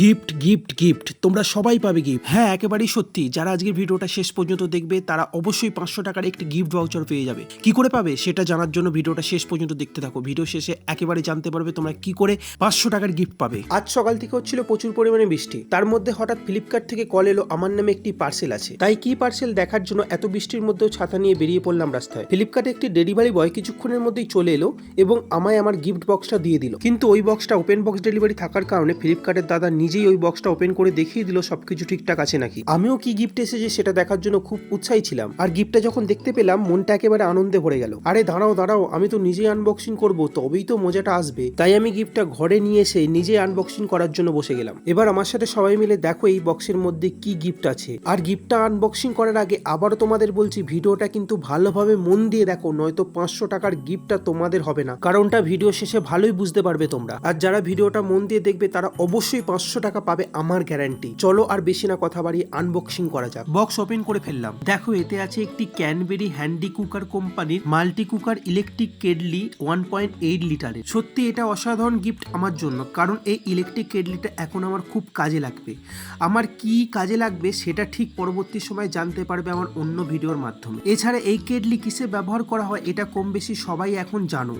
Gift gift gift তোমরা সবাই পাবে গিফট হ্যাঁ একেবারেই সত্যি। যারা আজকের ভিডিওটা শেষ পর্যন্ত দেখবে, তারা অবশ্যই পাঁচশো টাকার একটি গিফট ভাউচার পেয়ে যাবে। কি করে পাবে? সেটা জানার জন্য ভিডিওটা শেষ পর্যন্ত দেখতে থাকো। ভিডিও শেষে একেবারে জানতে পারবে তোমরা কি করে পাঁচশো টাকার গিফট পাবে। আজ সকাল থেকে হচ্ছিল প্রচুর পরিমাণে বৃষ্টি। তার মধ্যে হঠাৎ ফ্লিপকার্ট থেকে কল এলো, আমার নামে একটি পার্সেল আছে। তাই কি পার্সেল দেখার জন্য এত বৃষ্টির মধ্যেও ছাতা নিয়ে বেরিয়ে পড়লাম রাস্তায়। ফ্লিপকার্টে একটি ডেলিভারি বয় কিছুক্ষণের মধ্যেই চলে এলো এবং আমায় আমার গিফট বক্সটা দিয়ে দিল। কিন্তু ওই বক্সটা ওপেন বক্স ডেলিভারি থাকার কারণে ফ্লিপকার্টের দাদা নিজেই ওই বক্সটা ওপেন করে দেখিয়ে দিল সবকিছু ঠিকঠাক আছে নাকি। আমিও কি গিফট এসেছে সেটা দেখার জন্য খুব উৎসাহী ছিলাম। আর গিফটটা যখন দেখতে পেলাম, মনটা একেবারে আনন্দে ভরে গেল। আরে দাঁড়াও দাঁড়াও, আমি তো নিজেই আনবক্সিং করব, তবেই তো মজাটা আসবে। তাই আমি গিফটটা ঘরে নিয়ে এসে নিজে আনবক্সিং করার জন্য বসে গেলাম। এবার আমার সাথে সবাই মিলে দেখো এই বক্সের মধ্যে কি গিফট আছে। আর গিফটটা আনবক্সিং করার আগে আবারও তোমাদের বলছি, ভিডিওটা কিন্তু ভালোভাবে মন দিয়ে দেখো, নয়তো পাঁচশো টাকার গিফটটা তোমাদের হবে না। কারণটা ভিডিও শেষে ভালোই বুঝতে পারবে তোমরা। আর যারা ভিডিওটা মন দিয়ে দেখবে, তারা অবশ্যই পাঁচশো টাকা পাবে আমার গ্যারান্টি। চলো আর বেশি না কথা বাড়িয়ে আনবক্সিং করা যাক। বক্স ওপেন করে ফেললাম। দেখো, এতে আছে একটি ক্যানবেরি হ্যান্ডি কুকার কোম্পানির multi cooker electric kettle one point eight লিটারের। সত্যি এটা অসাধারণ গিফট আমার জন্য, কারণ এই ইলেকট্রিক কেডলিটা এখন আমার খুব কাজে লাগবে। আমার কি কাজে লাগবে সেটা ঠিক পরবর্তী সময় জানতে পারবে আমার অন্য ভিডিওর মাধ্যমে। এছাড়া এই কেডলি কিসে ব্যবহার করা হয় এটা কম বেশি সবাই এখন জানো।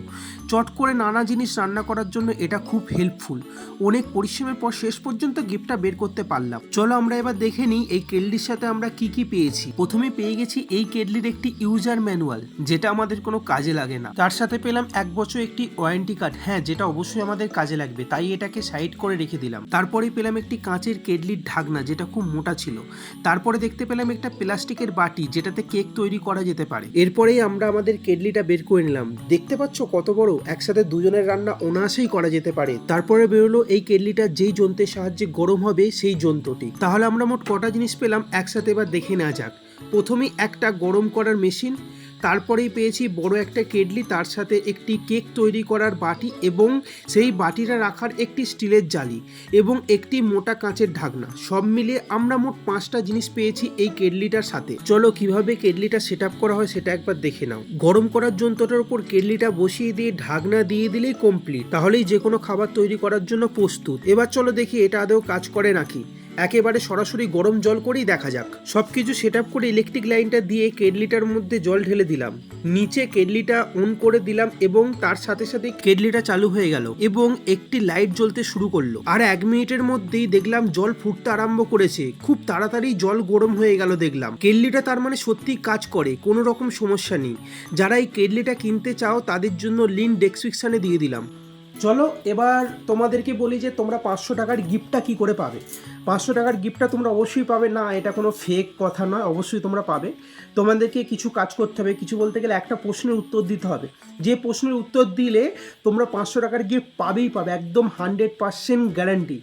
চট করে নানা জিনিস রান্না করার জন্য এটা খুব হেল্পফুল অনেক পরিশ্রমের পর শেষ পর্যন্ত গিফটটা বের করতে পারলাম। চলো আমরা এবার দেখে নিই এই কেডলির সাথে আমরা কি কি পেয়েছি। প্রথমে পেয়ে গেছি এই কেডলির একটি ইউজার ম্যানুয়াল, যেটা আমাদের কোনো কাজে লাগে না। তার সাথে পেলাম এক বছর একটি ওয়ারেন্টি কার্ড। হ্যাঁ যেটা অবশ্যই আমাদের কাজে লাগবে, তাই এটাকে সাইড করে রেখে দিলাম। তারপরে পেলাম একটি কাঁচের কেডলির ঢাকনা, যেটা খুব মোটা ছিল। তারপরে দেখতে পেলাম একটা প্লাস্টিকের বাটি, যেটাতে কেক তৈরি করা যেতে পারে। এরপরেই আমরা আমাদের কেডলিটা বের করে নিলাম। দেখতে পাচ্ছ কত বড়? একসাথে দুজনের রান্না অনায়াসেই করা যেতে পারে। তারপরে বেরোলো এই কেডলিটা যেই যন্ত্রের সাহায্যে গরম হবে সেই যন্ত্রটি। তাহলে আমরা মোট কটা জিনিস পেলাম? একসাথে এবার দেখে নেওয়া যাক। প্রথমেই একটা গরম করার মেশিন তারপরেই পেয়েছি বড় একটা কেডলি, তার সাথে একটি কেক তৈরি করার বাটি এবং সেই বাটিটা রাখার একটি স্টিলের জালি এবং একটি মোটা কাঁচের ঢাকনা। সব মিলিয়ে আমরা মোট পাঁচটা জিনিস পেয়েছি এই কেডলিটার সাথে। চলো কীভাবে কেডলিটা সেট করা হয় সেটা একবার দেখে নাও। গরম করার যন্ত্রটার উপর কেডলিটা বসিয়ে দিয়ে ঢাকনা দিয়ে দিলেই কমপ্লিট তাহলেই যে কোনো খাবার তৈরি করার জন্য প্রস্তুত। এবার চলো দেখি এটা আদৌ কাজ করে নাকি। একেবারে সরাসরি গরম জল করেই দেখা যাক। সবকিছু সেট আপ করে ইলেকট্রিক লাইনটা দিয়ে কেডলিটার মধ্যে জল ঢেলে দিলাম। নিচে কেডলিটা অন করে দিলাম এবং তার সাথে সাথে কেডলিটা চালু হয়ে গেল এবং একটি লাইট জ্বলতে শুরু করল। আর এক মিনিটের মধ্যেই দেখলাম জল ফুটতে আরম্ভ করেছে। খুব তাড়াতাড়ি জল গরম হয়ে গেল দেখলাম। কেডলিটা তার মানে সত্যি কাজ করে, কোনো রকম সমস্যা নেই। যারা এই কেডলিটা কিনতে চাও তাদের জন্য লিঙ্ক ডেসক্রিপশনে দিয়ে দিলাম। চলো, এবার তোমাদেরকে বলি যে তোমরা পাঁচশো টাকার গিফটটা কি করে পাবে? পাঁচশো টাকার গিফটটা তোমরা অবশ্যই পাবে। না, এটা কোনো ফেক কথা নয় অবশ্যই তোমরা পাবে। তোমাদেরকে কিছু কাজ করতে হবে। কিছু বলতে গেলে একটা প্রশ্নের উত্তর দিতে হবে। যে প্রশ্নের উত্তর দিলে তোমরা পাঁচশো টাকার গিফট পাবেই পাবে, একদম হান্ড্রেড পার্সেন্ট গ্যারান্টি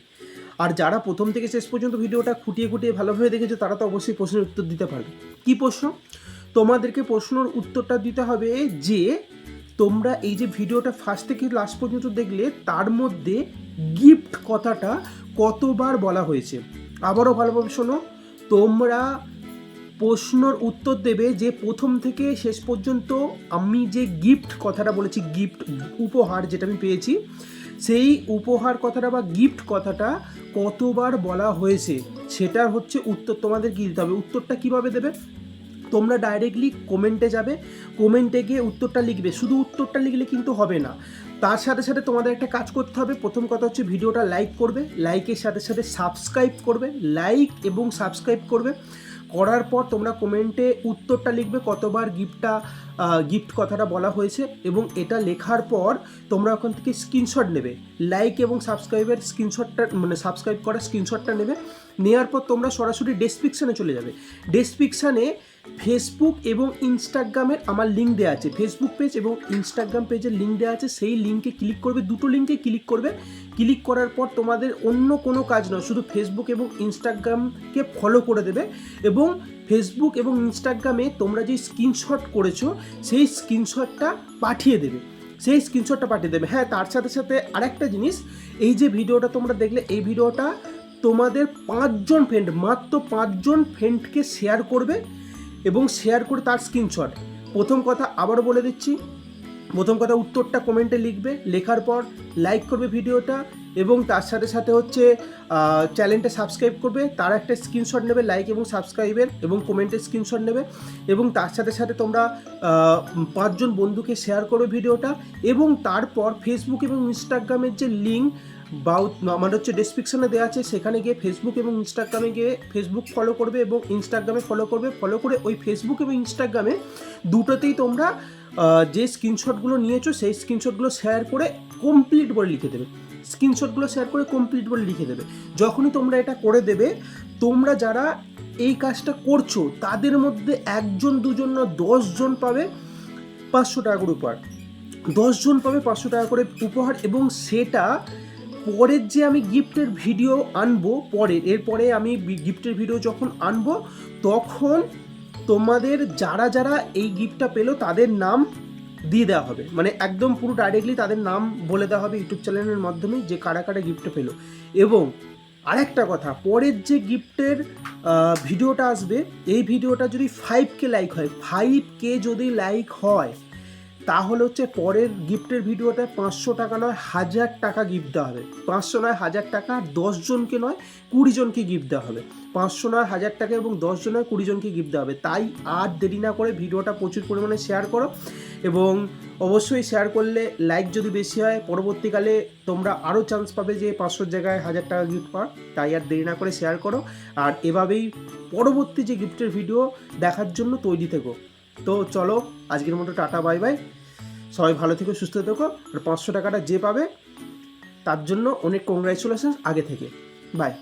আর যারা প্রথম থেকে শেষ পর্যন্ত ভিডিওটা খুঁটিয়ে খুঁটিয়ে ভালোভাবে দেখেছ, তারা তো অবশ্যই প্রশ্নের উত্তর দিতে পারবে। কী প্রশ্ন? তোমাদেরকে প্রশ্নর উত্তরটা দিতে হবে যে তোমরা এই যে ভিডিওটা ফার্স্ট থেকে লাস্ট পর্যন্ত দেখলে, তার মধ্যে গিফট কথাটা কতবার বলা হয়েছে। আবারও ভালোভাবে শোনো, তোমরা প্রশ্নর উত্তর দেবে যে প্রথম থেকে শেষ পর্যন্ত আমি যে গিফট কথাটা বলেছি গিফট উপহার যেটা আমি পেয়েছি, সেই উপহার কথাটা বা গিফট কথাটা কতবার বলা হয়েছে, সেটার হচ্ছে উত্তর তোমাদের কী দিতে হবে? উত্তরটা কীভাবে দেবে? তোমরা ডাইরেক্টলি কমেন্টে যাবে কমেন্টে গিয়ে উত্তরটা লিখবে। শুধু উত্তরটা লিখলে কিন্তু হবে না। তার সাথে সাথে তোমাদের একটা কাজ করতে হবে। প্রথম কথা হচ্ছে ভিডিওটা লাইক করবে। লাইকের সাথে সাথে সাবস্ক্রাইব করবে। লাইক এবং সাবস্ক্রাইব করবে। করার পর তোমরা কমেন্টে উত্তরটা লিখবে, কতবার গিফটটা গিফট কথাটা বলা হয়েছে এবং এটা লেখার পর তোমরা ওখান থেকে স্ক্রিনশট নেবে। লাইক এবং সাবস্ক্রাইবের স্ক্রিনশটটা মানে সাবস্ক্রাইব করার স্ক্রিনশটটা নেবে। নেওয়ার পর তোমরা সরাসরি ডেসক্রিপশানে চলে যাবে। ডেসক্রিপশানে ফেসবুক এবং ইনস্টাগ্রামের আমার লিঙ্ক দেওয়া আছে। ফেসবুক পেজ এবং ইনস্টাগ্রাম পেজের লিঙ্ক দেওয়া আছে। সেই লিঙ্কে ক্লিক করবে। দুটো লিঙ্কে ক্লিক করবে। ক্লিক করার পর তোমাদের অন্য কোনো কাজ নয়, শুধু ফেসবুক এবং ইনস্টাগ্রামকে ফলো করে দেবে এবং ফেসবুক এবং ইনস্টাগ্রামে তোমরা যে স্ক্রিনশট করেছ, সেই স্ক্রিনশটটা পাঠিয়ে দেবে। সেই স্ক্রিনশটটা পাঠিয়ে দেবে। হ্যাঁ তার সাথে সাথে আরেকটা জিনিস, এই যে ভিডিওটা তোমরা দেখলে, এই ভিডিওটা তোমাদের পাঁচজন ফ্রেন্ড মাত্র পাঁচজন ফ্রেন্ডকে শেয়ার করবে। এবং শেয়ার করে তার স্ক্রিনশট প্রথম কথা আবারও বলে দিচ্ছি, প্রথম কথা উত্তরটা কমেন্টে লিখবে, লেখার পর লাইক করবে ভিডিওটা এবং তার সাথে সাথে হচ্ছে চ্যানেলটা সাবস্ক্রাইব করবে, তার একটা স্ক্রিনশট নেবে লাইক এবং সাবস্ক্রাইবের এবং কমেন্টের স্ক্রিনশট নেবে এবং তার সাথে সাথে তোমরা পাঁচজন বন্ধুকে শেয়ার করবে ভিডিওটা এবং তারপর ফেসবুক এবং ইনস্টাগ্রামের যে লিঙ্ক বা আমার হচ্ছে ডেসক্রিপশনে দেওয়া আছে, সেখানে গিয়ে ফেসবুক এবং ইনস্টাগ্রামে গিয়ে ফেসবুক ফলো করবে এবং ইনস্টাগ্রামে ফলো করবে ফলো করে ওই ফেসবুক এবং ইনস্টাগ্রামে দুটোতেই তোমরা যে স্ক্রিনশটগুলো নিয়েছো, সেই স্ক্রিনশটগুলো শেয়ার করে কমপ্লিট বলে লিখে দেবে। স্ক্রিনশটগুলো শেয়ার করে কমপ্লিট বলে লিখে দেবে। যখনই তোমরা এটা করে দেবে, তোমরা যারা এই কাজটা করছ, তাদের মধ্যে একজন, দুজন না দশজন পাবে পাঁচশো টাকা করে উপহার। দশজন পাবে পাঁচশো টাকা করে উপহার এবং সেটা পরের যে আমি গিফটের ভিডিও আনব পরের, এরপরে আমি গিফটের ভিডিও যখন আনব, তখন তোমাদের যারা যারা এই গিফটটা পেল তাদের নাম দিয়ে দেওয়া হবে। মানে একদম পুরো ডাইরেক্টলি তাদের নাম বলে দেওয়া হবে ইউটিউব চ্যানেলের মাধ্যমে যে কারা কারা গিফটটা পেল। এবং আরেকটা কথা, পরের যে গিফটের ভিডিওটা আসবে, এই ভিডিওটা যদি ফাইভ কে লাইক হয় ফাইভ কে যদি লাইক হয় তাহলে হচ্ছে পরের গিফটের ভিডিওটা পাঁচশো টাকা নয়, হাজার টাকা গিফট দেওয়া হবে। পাঁচশো নয়, হাজার টাকা দশজনকে নয়, কুড়ি জনকে গিফট দেওয়া হবে। পাঁচশো নয়, হাজার টাকা এবং দশজন নয়, কুড়ি জনকে গিফট দেওয়া হবে। তাই আর দেরি না করে ভিডিওটা প্রচুর পরিমাণে শেয়ার করো এবং অবশ্যই শেয়ার করলে লাইক যদি বেশি হয়, পরবর্তীকালে তোমরা আরও চান্স পাবে যে পাঁচশোর জায়গায় হাজার টাকা গিফট পাওয়ার। তাই আর দেরি না করে শেয়ার করো। আর এভাবেই পরবর্তী যে গিফটের ভিডিও দেখার জন্য তৈরি থেকো। তো চলো, আজকের মতো টাটা, বাই বাই। সবাই ভালো থেকো, সুস্থ থেকো। আর পাঁচশো টাকাটা যে পাবে, তার জন্য অনেক কংগ্রাচুলেশন আগে থেকে। বাই।